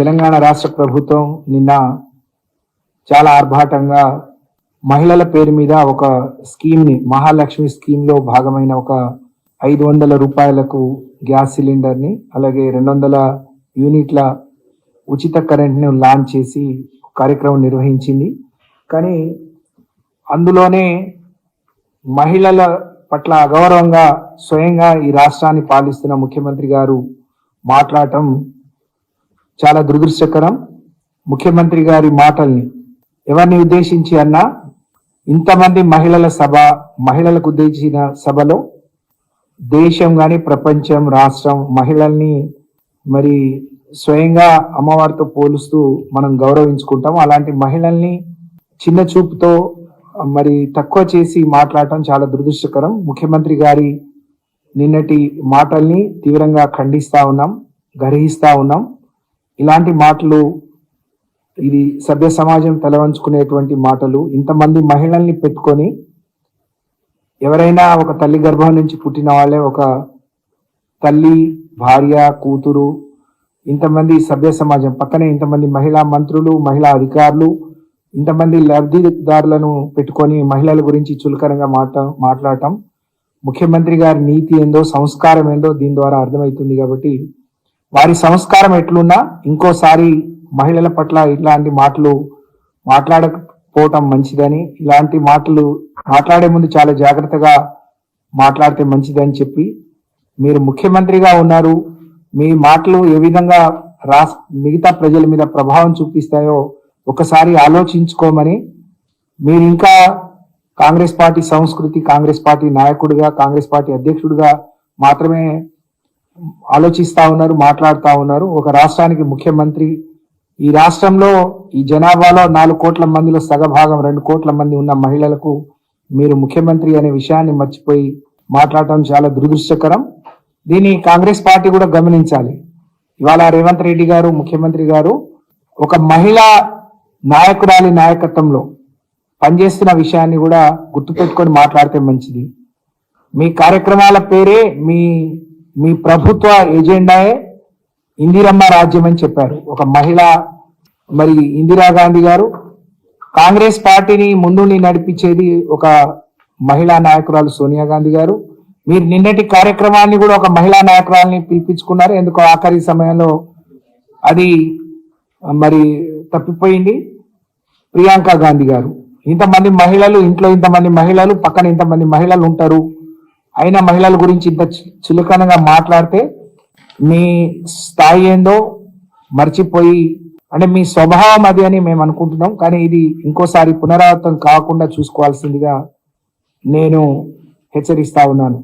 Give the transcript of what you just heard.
తెలంగాణ రాష్ట్ర ప్రభుత్వం నిన్న చాలా ఆర్భాటంగా మహిళల పేరు మీద ఒక స్కీమ్ని మహాలక్ష్మి స్కీమ్లో భాగమైన ఒక ఐదు వందల రూపాయలకు గ్యాస్ సిలిండర్ని అలాగే రెండు వందల యూనిట్ల ఉచిత కరెంట్ను లాంచ్ చేసి కార్యక్రమం నిర్వహించింది. కానీ అందులోనే మహిళల పట్ల అగౌరవంగా స్వయంగా ఈ రాష్ట్రాన్ని పాలిస్తున్న ముఖ్యమంత్రి గారు మాట్లాడటం చాలా దురదృష్టకరం. ముఖ్యమంత్రి గారి మాటల్ని ఎవరిని ఉద్దేశించి అన్నా ఇంతమంది మహిళల సభ మహిళలకు ఉద్దేశించిన సభలో దేశం కానీ ప్రపంచం రాష్ట్రం మహిళల్ని మరి స్వయంగా అమ్మవారితో పోలుస్తూ మనం గౌరవించుకుంటాం అలాంటి మహిళల్ని చిన్న చూపుతో మరి తక్కువ చేసి మాట్లాడటం చాలా దురదృష్టకరం. ముఖ్యమంత్రి గారి నిన్నటి మాటల్ని తీవ్రంగా ఖండిస్తా ఉన్నాం గర్హిస్తా ఉన్నాం. ఇలాంటి మాటలు ఇది సభ్య సమాజం తలవంచుకునేటువంటి మాటలు. ఇంతమంది మహిళల్ని పెట్టుకొని ఎవరైనా ఒక తల్లి గర్భం నుంచి పుట్టిన వాళ్ళే ఒక తల్లి భార్య కూతురు ఇంతమంది సభ్య సమాజం పక్కనే ఇంతమంది మహిళా మంత్రులు మహిళా అధికారులు ఇంతమంది లబ్ధిదారులను పెట్టుకొని మహిళల గురించి చులకరంగా మాట మాట్లాడటం ముఖ్యమంత్రి గారి నీతి ఏందో సంస్కారం ఏందో దీని ద్వారా అర్థమవుతుంది కాబట్టి వారి సంస్కారం ఎట్లున్నా ఇంకోసారి మహిళల పట్ల ఇట్లాంటి మాటలు మాట్లాడకపోవటం మంచిదని ఇలాంటి మాటలు మాట్లాడే ముందు చాలా జాగ్రత్తగా మాట్లాడితే మంచిదని చెప్పి మీరు ముఖ్యమంత్రిగా ఉన్నారు. మీ మాటలు ఏ విధంగా రాస్ మిగతా ప్రజల మీద ప్రభావం చూపిస్తాయో ఒకసారి ఆలోచించుకోమని మీరు ఇంకా కాంగ్రెస్ పార్టీ సంస్కృతి కాంగ్రెస్ పార్టీ నాయకుడిగా కాంగ్రెస్ పార్టీ అధ్యక్షుడిగా మాత్రమే ఆలోచిస్తా ఉన్నారు మాట్లాడుతూ ఉన్నారు. ఒక రాష్ట్రానికి ముఖ్యమంత్రి ఈ రాష్ట్రంలో ఈ జనాభాలో నాలుగు కోట్ల మందిలో సగభాగం రెండు కోట్ల మంది ఉన్న మహిళలకు మీరు ముఖ్యమంత్రి అనే విషయాన్ని మర్చిపోయి మాట్లాడటం చాలా దురదృష్టకరం. దీన్ని కాంగ్రెస్ పార్టీ కూడా గమనించాలి. ఇవాళ రేవంత్ రెడ్డి గారు ముఖ్యమంత్రి గారు ఒక మహిళా నాయకురాలి నాయకత్వంలో పనిచేస్తున్న విషయాన్ని కూడా గుర్తుపెట్టుకొని మాట్లాడితే మంచిది. మీ కార్యక్రమాల పేరే మీ మీ ప్రభుత్వ ఎజెండాయే ఇందిరమ్మ రాజ్యం అని చెప్పారు. ఒక మహిళ మరి ఇందిరాగాంధీ గారు. కాంగ్రెస్ పార్టీని ముందుండి నడిపించేది ఒక మహిళా నాయకురాలు సోనియా గాంధీ గారు. మీరు నిన్నటి కార్యక్రమాన్ని కూడా ఒక మహిళా నాయకురాలని పిలిపించుకున్నారు. ఎందుకో ఆఖరి సమయంలో అది మరి తప్పిపోయింది. ప్రియాంక గాంధీ గారు. ఇంతమంది మహిళలు ఇంట్లో ఇంతమంది మహిళలు పక్కన ఇంతమంది మహిళలు ఉంటారు. అయినా మహిళల గురించి ఇంత చులకనగా మాట్లాడితే మీ స్థాయి ఏందో మర్చిపోయి అంటే మీ స్వభావం అది అని మేము అనుకుంటున్నాం. కానీ ఇది ఇంకోసారి పునరావృతం కాకుండా చూసుకోవాల్సిందిగా నేను హెచ్చరిస్తా ఉన్నాను.